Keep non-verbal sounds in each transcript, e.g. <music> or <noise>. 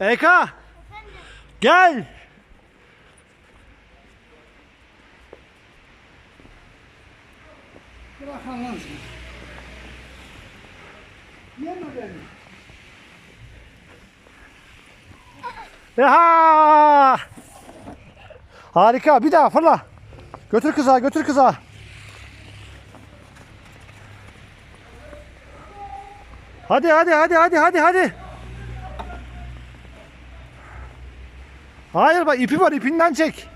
Eka. Gel. Bırak Allah'ın. Yeme beni. Yaha! Harika. Bir daha fırla. Götür kıza, götür kıza. Hadi hadi hadi hadi hadi hadi. Hayır bak ipi var ipinden çek.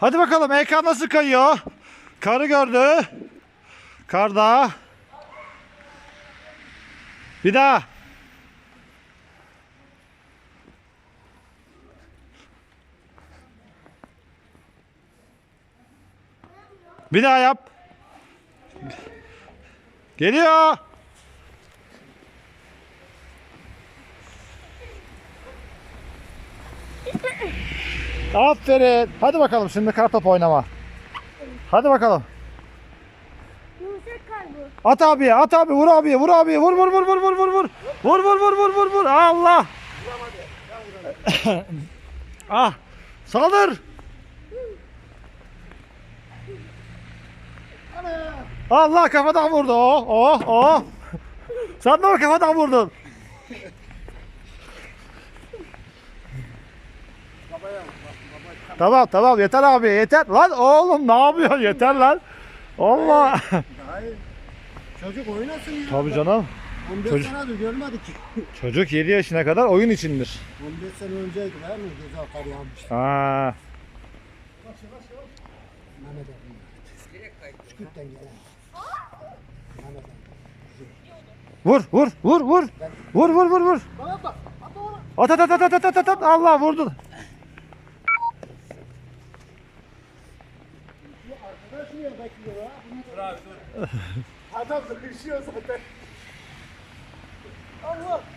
Hadi bakalım EK nasıl kayıyor? Karı gördü. Karda. Bir daha. Bir daha yap. Geliyor. Aferin. Hadi bakalım şimdi kartop oynama. Hadi bakalım. At abi, at abi, vur abi, vur abi, vur vur vur vur vur vur vur. Vur vur vur vur vur vur. Allah. <laughs> ah. Saldır. Allah kafadan vurdu. Oh oh oh. Sen de o kafadan vurdun. Tamam tamam yeter abi yeter. Lan oğlum ne yapıyorsun yeter lan. Allah. Hayır. Çocuk oynasın ya. Tabii canım. 15 Çocuk- senedir görmedik. Çocuk 7 yaşına kadar oyun içindir. 15 sene önceydi değil mi? Güzel kar yağmış. Ha. Mehmet abi. Küçükten gelen. Mehmet abi. Vur vur vur vur. Vur vur vur vur. At. At at at at at at at. Allah vurdu. Adam sıkışıyor zaten. Allah.